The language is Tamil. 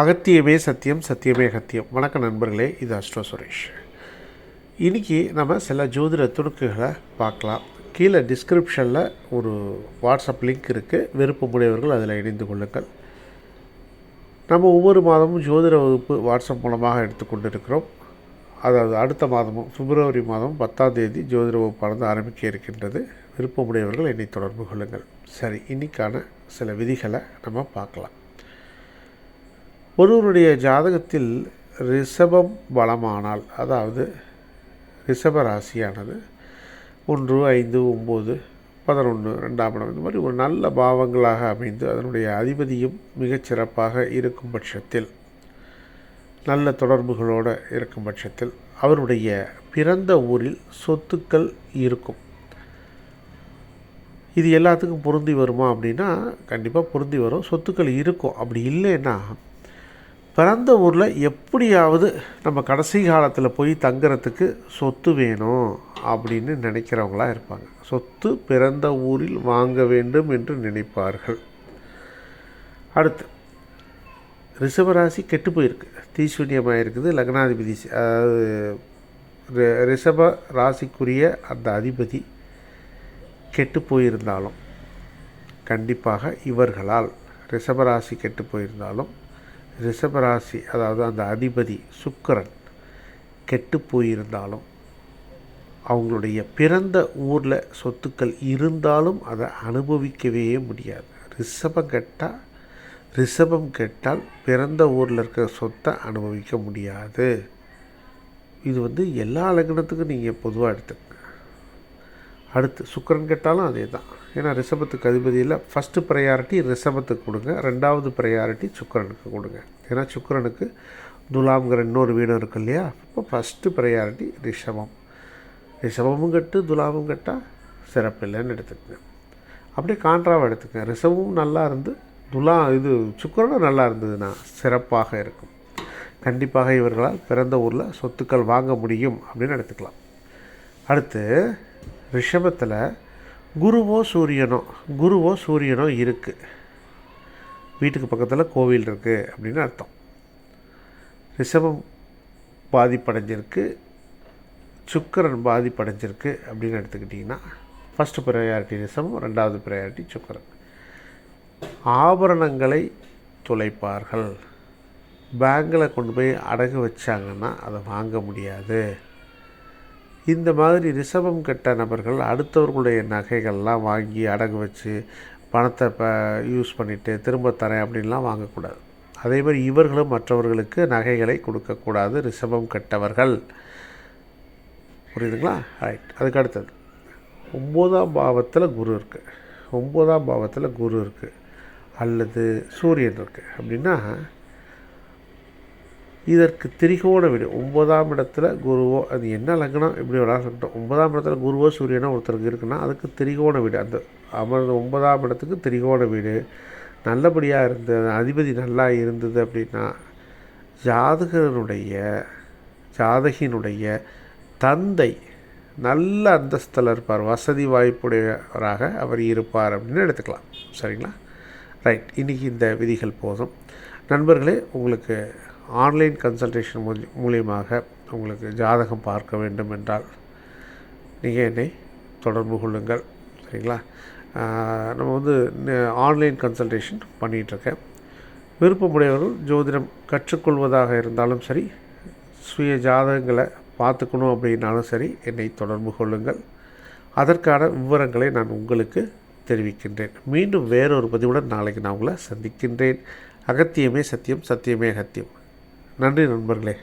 அகத்தியமே சத்தியம் சத்தியமே அகத்தியம். வணக்கம் நண்பர்களே இது அஸ்ட்ரோ சுரேஷ். இன்றைக்கி நம்ம சில ஜோதிட துணுக்குகளை பார்க்கலாம். கீழே டிஸ்கிரிப்ஷனில் ஒரு வாட்ஸ்அப் லிங்க் இருக்குது விருப்பமுடையவர்கள் அதில் இணைந்து கொள்ளுங்கள். நம்ம ஒவ்வொரு மாதமும் ஜோதிட வகுப்பு வாட்ஸ்அப் மூலமாக எடுத்துக்கொண்டு இருக்கிறோம் அதாவது அடுத்த மாதமும் பிப்ரவரி மாதம் பத்தாம் தேதி ஜோதிட வகுப்பானது ஆரம்பிக்க இருக்கின்றது. விருப்பமுடையவர்கள் என்னை தொடர்பு கொள்ளுங்கள். சரி இன்றைக்கான சில விதிகளை நம்ம பார்க்கலாம். ஒருவருடைய ஜாதகத்தில் ரிஷபம் பலமானால் அதாவது ரிஷப ராசியானது ஒன்று ஐந்து ஒம்பது பதினொன்று ரெண்டாம் இடம் இந்த மாதிரி ஒரு நல்ல பாவங்களாக அமைந்து அதனுடைய அதிபதியும் மிகச்சிறப்பாக இருக்கும் பட்சத்தில் நல்ல தொடர்புகளோடு இருக்கும் பட்சத்தில் அவருடைய பிறந்த ஊரில் சொத்துக்கள் இருக்கும். இது எல்லாத்துக்கும் பொருந்தி வருமா அப்படின்னா கண்டிப்பாக பொருந்தி வரும். சொத்துக்கள் இருக்கும். அப்படி இல்லைன்னா பிறந்த ஊரில் எப்படியாவது நம்ம கடைசி காலத்தில் போய் தங்குறதுக்கு சொத்து வேணும் அப்படின்னு நினைக்கிறவங்களா இருப்பாங்க. சொத்து பிறந்த ஊரில் வாங்க வேண்டும் என்று நினைப்பார்கள். அடுத்து ரிஷபராசி கெட்டு போயிருக்கு. தீசூன்யமாக இருக்குது லக்னாதிபதி அதாவது ரி- ரிஷப ராசிக்குரிய அந்த அதிபதி கெட்டு போயிருந்தாலும் கண்டிப்பாக இவர்களால் ரிஷபராசி கெட்டு போயிருந்தாலும் ரிஷபராசி அதாவது அந்த அதிபதி சுக்கரன் கெட்டு போயிருந்தாலும் அவங்களுடைய பிறந்த ஊரில் சொத்துக்கள் இருந்தாலும் அதை அனுபவிக்கவே முடியாது. ரிஷபம் கெட்டால் ரிஷபம் கெட்டால் பிறந்த ஊரில் இருக்கிற சொத்தை அனுபவிக்க முடியாது. இது வந்து எல்லா லக்னத்துக்கும் நீங்கள் பொதுவாக எடுத்துக்கணும். அடுத்து சுக்கரன் கேட்டாலும் அதே தான் ஏன்னா ரிஷபத்துக்கு அதிபதியில் ஃபஸ்ட்டு ப்ரையாரிட்டி ரிஷபத்துக்கு கொடுங்க. ரெண்டாவது ப்ரையாரிட்டி சுக்கரனுக்கு கொடுங்க. ஏன்னா சுக்கரனுக்கு துலாம்ங்கிற இன்னொரு வீடும் இருக்கு இல்லையா? இப்போ ஃபஸ்ட்டு ப்ரையாரிட்டி ரிஷபம். ரிஷபமும் கட்டு துலாமும் கட்டால் சிறப்பில்லைன்னு எடுத்துக்கங்க. அப்படியே காண்ட்ராவை எடுத்துக்கங்க. ரிஷபமும் நல்லா இருந்து துலா இது சுக்கரனும் நல்லா இருந்ததுன்னா சிறப்பாக இருக்கும். கண்டிப்பாக இவர்களால் பிறந்த ஊரில் சொத்துக்கள் வாங்க முடியும் அப்படின்னு எடுத்துக்கலாம். அடுத்து ரிஷபத்தில் குருவோ சூரியனோ குருவோ சூரியனோ இருக்குது வீட்டுக்கு பக்கத்தில் கோவில் இருக்குது அப்படின்னு அர்த்தம். ரிஷபம் பாதிப்படைஞ்சிருக்கு சுக்கிரன் பாதிப்படைஞ்சிருக்கு அப்படின்னு எடுத்துக்கிட்டிங்கன்னா ஃபஸ்ட்டு ப்ரையாரிட்டி ரிஷபம் ரெண்டாவது ப்ரையாரிட்டி சுக்கிரன். ஆபரணங்களை துளைப்பார்கள். பேங்கில் கொண்டு போய் அடகு வச்சாங்கன்னா அதை வாங்க முடியாது. இந்த மாதிரி ரிஷபம் கெட்ட நபர்கள் அடுத்தவர்களுடைய நகைகள்லாம் வாங்கி அடகு வச்சு பணத்தை இப்போ யூஸ் பண்ணிவிட்டு திரும்ப தரேன் அப்படின்லாம் வாங்கக்கூடாது. அதே மாதிரி இவர்களும் மற்றவர்களுக்கு நகைகளை கொடுக்கக்கூடாது ரிஷபம் கெட்டவர்கள். புரியுதுங்களா? ரைட் அதுக்கு அடுத்தது. ஒம்போதாம் பாவத்தில் குரு இருக்குது ஒம்போதாம் பாவத்தில் குரு இருக்குது அல்லது சூரியன் இருக்குது அப்படின்னா இதற்கு திரிகோண வீடு ஒன்பதாம் இடத்துல குருவோ அது என்ன லக்னம்? இப்படி வேணாலும் ஒன்பதாம் இடத்துல குருவோ சூரியனோ ஒருத்தருக்கு இருக்குன்னா அதுக்கு திரிகோண வீடு அந்த அமர்ந்த ஒன்பதாம் இடத்துக்கு திரிகோண வீடு நல்லபடியாக இருந்தது அதிபதி நல்லா இருந்தது அப்படின்னா ஜாதகனுடைய ஜாதகினுடைய தந்தை நல்ல அந்தஸ்தில் இருப்பார். வசதி வாய்ப்புடையவராக அவர் இருப்பார் அப்படின்னு எடுத்துக்கலாம். சரிங்களா? ரைட். இன்றைக்கி இந்த விதிகள் போதும். நண்பர்களே உங்களுக்கு ஆன்லைன் கன்சல்டேஷன் மூலி மூலியமாக உங்களுக்கு ஜாதகம் பார்க்க வேண்டும் என்றால் நீங்கள் என்னை தொடர்பு கொள்ளுங்கள். சரிங்களா? நம்ம வந்து ஆன்லைன் கன்சல்டேஷன் பண்ணிகிட்ருக்கேன். விருப்பமுடையவர்கள் ஜோதிடம் கற்றுக்கொள்வதாக இருந்தாலும் சரி சுய ஜாதகங்களை பார்த்துக்கணும் அப்படின்னாலும் சரி என்னை தொடர்பு கொள்ளுங்கள். அதற்கான விவரங்களை நான் உங்களுக்கு தெரிவிக்கின்றேன். மீண்டும் வேறொரு பதிவுடன் நாளைக்கு நான் உங்களை சந்திக்கின்றேன். அகத்தியமே சத்தியம் சத்தியமே அகத்தியம். நன்றி நண்பர்களே.